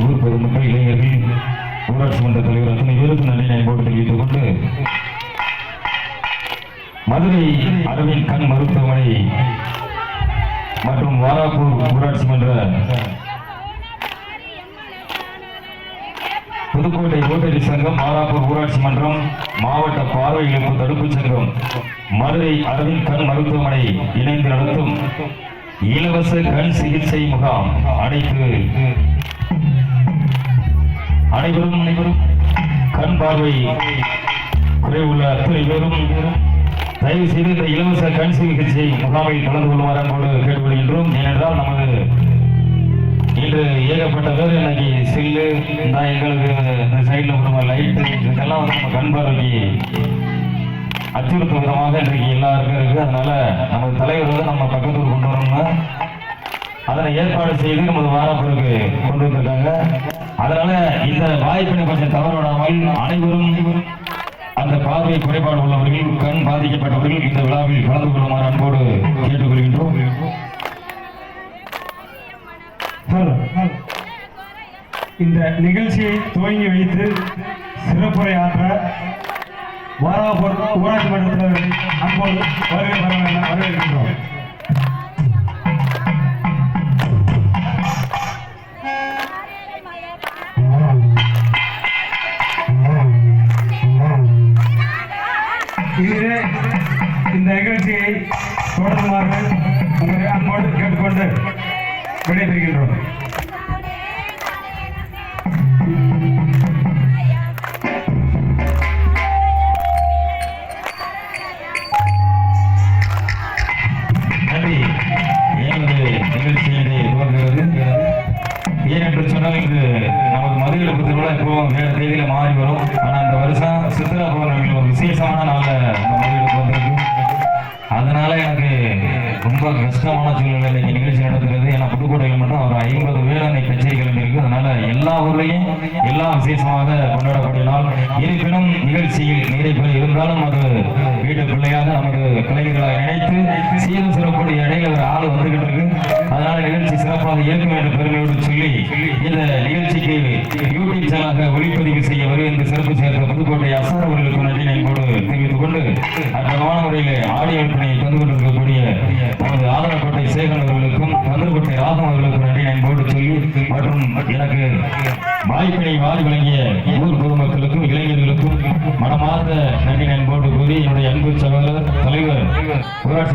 ஊர் பெருமக்கள் ஊராட்சி மன்ற தலைவர் அத்தனை பேருக்கு நன்றி நான் போட்டு மதுரை அரவிந்த் கண் மருத்துவமனை மற்றும் வாராப்பூர் ஊராட்சி மன்ற புதுக்கோட்டை ரோட்டரி சங்கம் மாதாப்பூர் ஊராட்சி மன்றம் மாவட்ட பார்வை இழப்பு தடுப்பு சங்கம் மதுரை அரவிந்த் கண் மருத்துவமனை இணைந்து நடத்தும் இலவச கண் சிகிச்சை முகாம் அனைத்து. அனைவரும் அனைவரும் கண் பார்வை குறைவுள்ள அத்தனை பேரும் தயவு செய்து இந்த இலவச கண் சிகிச்சை முகாமில் கலந்து கொள்ளுமாறு அன்போடு கேட்டுக்கொள்கின்றோம். இன்று இன்னைக்கு சில்லு இந்த எங்களுக்கு இந்த சைடில் விடுற லைட்டு இதுக்கெல்லாம் வந்து நம்ம கண் பார்வைக்கு அச்சுறுத்தும் விதமாக இன்றைக்கு எல்லாருக்கும் இருக்குது அதனால் நமது தலைவர் வந்து நம்ம பக்கத்தூர் கொண்டு வரணும்னா அதனை ஏற்பாடு செய்து நமது வாராப்பூருக்கு கொண்டு வந்திருக்காங்க. அதனால இந்த வாய்ப்பினை கொஞ்சம் தவறவிடாமல் அனைவரும் அந்த பார்வை குறைபாடு உள்ளவர்கள் கண் பாதிக்கப்பட்டவர்கள் இந்த விழாவில் கலந்து கொள்ளுமாறு அன்போடு கேட்டுக்கொள்கின்றோம். இந்த நிகழ்ச்சியை துவங்கி வைத்து சிறப்புரை ஆற்ற ஊராட்சி மன்றத்தினர் அன்போடு வருகை பெற வேண்டும் வரவேற்கின்றோம். இதிலே இந்த நிகழ்ச்சியை தொடருமாறு உங்களை அன்போடு கேட்டுக்கொண்டு விடைபெறுகின்றோம். திருவிழா தேதியில மாறி வரும். ஆனால் இந்த வருஷம் சித்ரா பௌர்ணமி ஒரு விசேஷமான நாளில் நம்ம மதுரைக்கு வந்திருக்கு. அதனால எனக்கு ரொம்ப கஷ்டமான சூழ்நிலை இன்னைக்கு நிகழ்ச்சி நடத்துறது ஏன்னா புதுக்கோட்டையில் மட்டும் ஒரு ஐம்பது வேளாண்மை கச்சேரிகள் இருக்கு. அதனால எல்லா ஊர்லையும் எல்லா விசேஷமாக கொண்டாடக்கூடிய நாள் இருப்பினும் நிகழ்ச்சியில் நிறைய பேர் இருந்தாலும் வீட்டு பிள்ளையாக நமது கலைஞர்களாக இணைத்து சீரும் சிறப்புடைய இடையில ஒரு ஆள் வந்துகிட்டு இருக்கு அதனால நிகழ்ச்சி சிறப்பாக இயக்கும் என்ற பெருமையோடு சொல்லி இந்த நிகழ்ச்சிக்கு யூடியூப் சேனலாக ஒளிப்பதிவு செய்ய வருகின்ற சிறப்பு சேர்ந்த புதுக்கோட்டை அசார் அவர்களுக்கு நன்றி நண்போடு தெரிவித்துக் கொண்டு அற்பமான முறையில் ஆடியோ விற்பனை தந்து கொண்டிருக்கக்கூடிய நமது ஆதரக்கோட்டை சேகர் அவர்களுக்கும் கந்தர்கோட்டை ராகம் அவர்களுக்கும் மற்றும் எனக்கு வாய்ப்பினை வாரி வழங்கிய ஊர் பொதுமக்களுக்கும் இளைஞர்களுக்கும் மனமார்ந்த நன்றி நண்போடு கூறி என்னுடைய அன்பு சகோதரர் தலைவர் ஊராட்சி